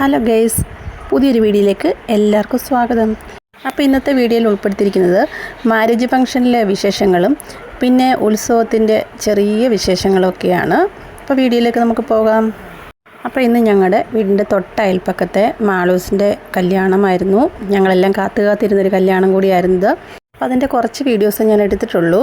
Hello guys പുതിയൊരു വീഡിയോയിലേക്ക് എല്ലാവർക്കും സ്വാഗതം. അപ്പോൾ ഇന്നത്തെ വീഡിയോയിൽ ഉൾപ്പെടുത്തിയിരിക്കുന്നത് മാരേജ് ഫംഗ്ഷനിലെ വിശേഷങ്ങളും പിന്നെ ഉത്സവത്തിന്റെ ചെറിയ വിശേഷങ്ങളൊക്കെയാണ്. അപ്പോൾ വീഡിയോയിലേക്ക് നമുക്ക് പോകാം. അപ്പോൾ ഇന്ന് ഞങ്ങളുടെ വീടിന്റെ തൊട്ട അയൽപ്പക്കത്തെ മാളൂസിന്റെ കല്യാണമായിരുന്നു. ഞങ്ങളെല്ലാം കാത്തു കാത്തിരുന്നൊരു കല്യാണം കൂടിയായിരുന്നത് അപ്പോൾ അതിന്റെ കുറച്ച് വീഡിയോസ് ഞാൻ എടുത്തിട്ടുള്ളൂ.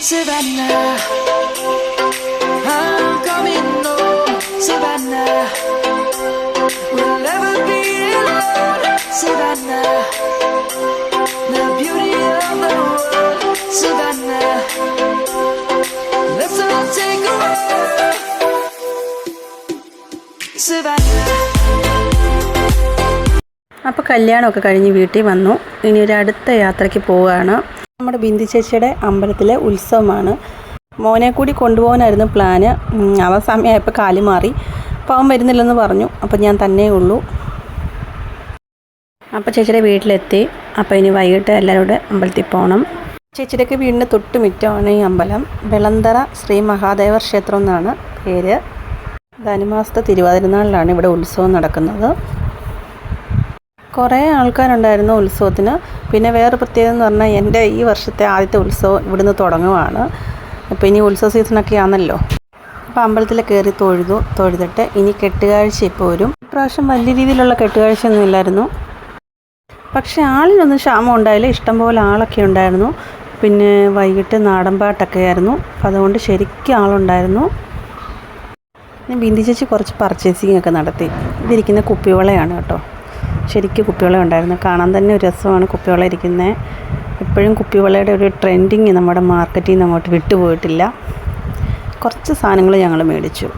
Savannah, I'm coming home. Savannah, we'll never be alone. Savannah, the beauty of the world. Savannah, let's all take a walk. Savannah. അപ്പോൾ കല്യാണമൊക്കെ കഴിഞ്ഞ് വീട്ടിൽ വന്നു ഇനി ഒരു അടുത്ത യാത്രയ്ക്ക് പോവുകയാണ് നമ്മുടെ ബിന്ദു ചേച്ചിയുടെ അമ്പലത്തിലെ ഉത്സവമാണ്. മോനെ കൂടി കൊണ്ടുപോകാനായിരുന്നു പ്ലാന് അവ സമയമായപ്പോൾ കാലി മാറി. അപ്പോൾ അവൻ വരുന്നില്ലെന്ന് പറഞ്ഞു. അപ്പോൾ ഞാൻ തന്നെ ഉള്ളൂ. അപ്പോൾ ചേച്ചിയുടെ വീട്ടിലെത്തി. അപ്പോൾ ഇനി വൈകിട്ട് എല്ലാവരും കൂടെ അമ്പലത്തിൽ പോകണം ചേച്ചിയുടെയൊക്കെ വീടിന്റെ തൊട്ടുമിറ്റമാണ് ഈ അമ്പലം. വെളന്തറ ശ്രീ മഹാദേവ ക്ഷേത്രം എന്നാണ് പേര്. ധനുമാസത്തെ തിരുവാതിരനാളിലാണ് ഇവിടെ ഉത്സവം നടക്കുന്നത്. കുറേ ആൾക്കാരുണ്ടായിരുന്നു ഉത്സവത്തിന്. പിന്നെ വേറെ പ്രത്യേകത എന്ന് പറഞ്ഞാൽ എന്റെ ഈ വർഷത്തെ ആദ്യത്തെ ഉത്സവം ഇവിടുന്ന് തുടങ്ങുവാണ്. അപ്പോൾ ഇനി ഉത്സവ സീസണൊക്കെ ആണല്ലോ. അപ്പോൾ അമ്പലത്തിൽ കയറി തൊഴുതു തൊഴുതിട്ട് ഇനി കെട്ടുകാഴ്ച ഇപ്പോൾ വരും. ഇപ്രാവശ്യം വലിയ രീതിയിലുള്ള കെട്ടുകാഴ്ചയൊന്നും ഇല്ലായിരുന്നു. പക്ഷേ ആളിനൊന്നും ക്ഷാമം ഉണ്ടായില്ല. ഇഷ്ടംപോലെ ആളൊക്കെ ഉണ്ടായിരുന്നു. പിന്നെ വൈകിട്ട് നാടൻ പാട്ടൊക്കെ ആയിരുന്നു. അതുകൊണ്ട് ശരിക്കും ആളുണ്ടായിരുന്നു. പിന്നെ ബിന്ദി ചേച്ചി കുറച്ച് പർച്ചേസിങ് ഒക്കെ നടത്തി. ഇതിരിക്കുന്ന കുപ്പിവളയാണ് കേട്ടോ. ശരിക്കും കുപ്പിവള ഉണ്ടായിരുന്നു. കാണാൻ തന്നെ ഒരു രസമാണ് കുപ്പിവള ഇരിക്കുന്നത് ഇപ്പോഴും കുപ്പിവളയുടെ ഒരു ട്രെൻഡിങ് നമ്മുടെ മാർക്കറ്റിൽ നിന്ന് അങ്ങോട്ട് വിട്ടുപോയിട്ടില്ല. കുറച്ച് സാധനങ്ങൾ ഞങ്ങൾ മേടിച്ചു.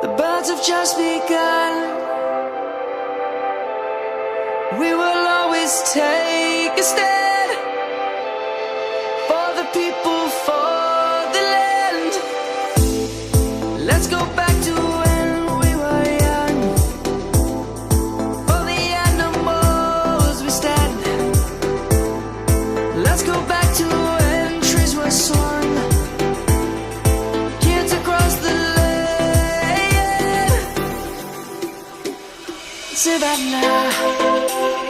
The birds have just begun. We will always take a stand for the people, for the land. Let's go back Savannah.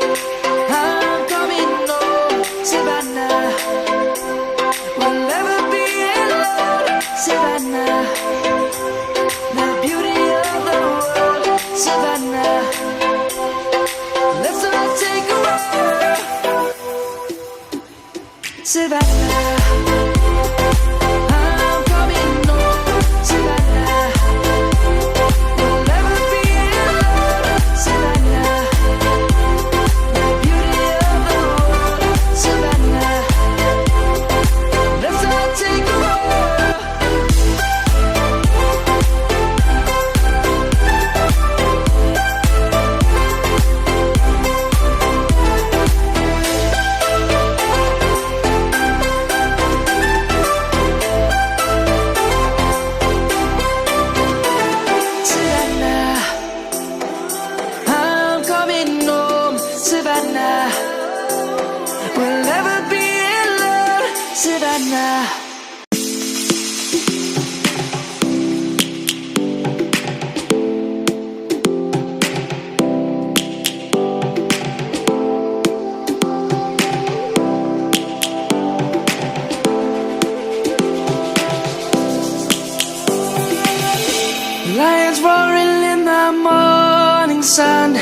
birds roaring in the morning sun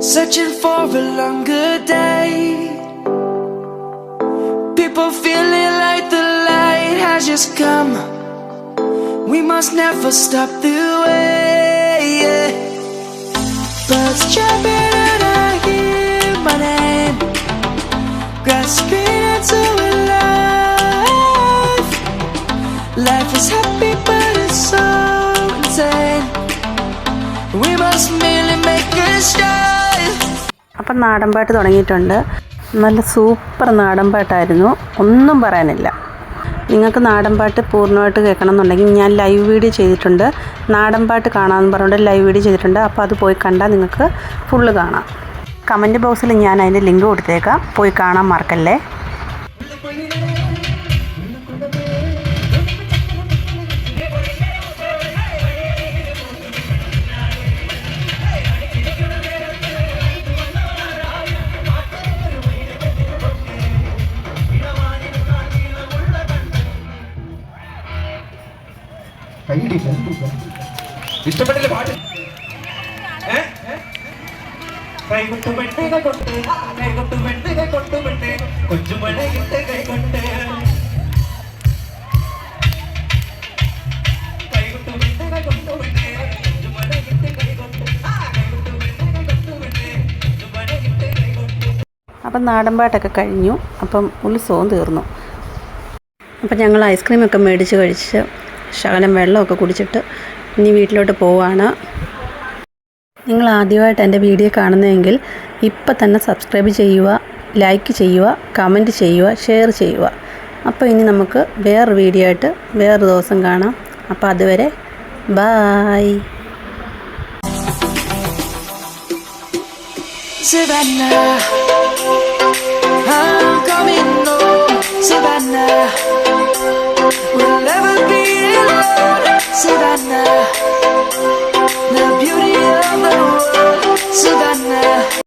Searching for a longer day. People feeling like the light has just come. We must never stop the way yeah. Birds jumping and I hear my name. Grasping അപ്പം നാടൻപാട്ട് തുടങ്ങിയിട്ടുണ്ട്. നല്ല super നാടൻപാട്ടായിരുന്നു. ഒന്നും പറയാനില്ല. നിങ്ങൾക്ക് നാടൻപാട്ട് പൂർണമായിട്ട് കേൾക്കണം എന്നുണ്ടെങ്കിൽ ഞാൻ ലൈവ് വീഡിയോ ചെയ്തിട്ടുണ്ട്. നാടൻപാട്ട് കാണാമെന്ന് പറഞ്ഞുകൊണ്ട് ലൈവ് വീഡിയോ ചെയ്തിട്ടുണ്ട്. അപ്പോൾ അത് പോയി കണ്ടാൽ നിങ്ങൾക്ക് ഫുള്ള് കാണാം. കമന്റ് ബോക്സിൽ ഞാൻ അതിന്റെ ലിങ്ക് കൊടുത്തേക്കാം. പോയി കാണാൻ മറക്കല്ലേ? ഇഷ്ടപ്പെട്ടില്ല പാട്ട്? ഏ? ഏ? കൈകൊട്ട് പെണ്ണ് കൈകൊട്ട് കൈകൊട്ട് പെണ്ണ് കൈകൊട്ട് പെണ്ണ് കൊച്ചുമഴയിട്ട് കൈകൊട്ട്. കൈകൊട്ട് പെണ്ണ് കൈകൊട്ട് പെണ്ണ് കൊച്ചുമഴയിട്ട് കൈകൊട്ട്. ആ, കൈകൊട്ട് പെണ്ണ് കൈകൊട്ട് പെണ്ണ് കൊച്ചുമഴയിട്ട് കൈകൊട്ട്. അപ്പം നാടൻപാട്ടൊക്കെ കഴിഞ്ഞു. അപ്പം ഉത്സവം തീർന്നു. അപ്പം ഞങ്ങൾ ഐസ്ക്രീമൊക്കെ മേടിച്ച് കഴിച്ച് ശകലം വെള്ളമൊക്കെ കുടിച്ചിട്ട് ഇനി വീട്ടിലോട്ട് പോവാണ്. നിങ്ങൾ ആദ്യമായിട്ട് എന്റെ വീഡിയോ കാണുന്നതെങ്കിൽ ഇപ്പം തന്നെ സബ്സ്ക്രൈബ് ചെയ്യുക ലൈക്ക് ചെയ്യുക കമന്റ് ചെയ്യുക ഷെയർ ചെയ്യുക. അപ്പോൾ ഇനി നമുക്ക് വേറൊരു വീഡിയോ ആയിട്ട് വേറൊരു ദിവസം കാണാം. അപ്പോൾ അതുവരെ ബായ് Savannah, I'm coming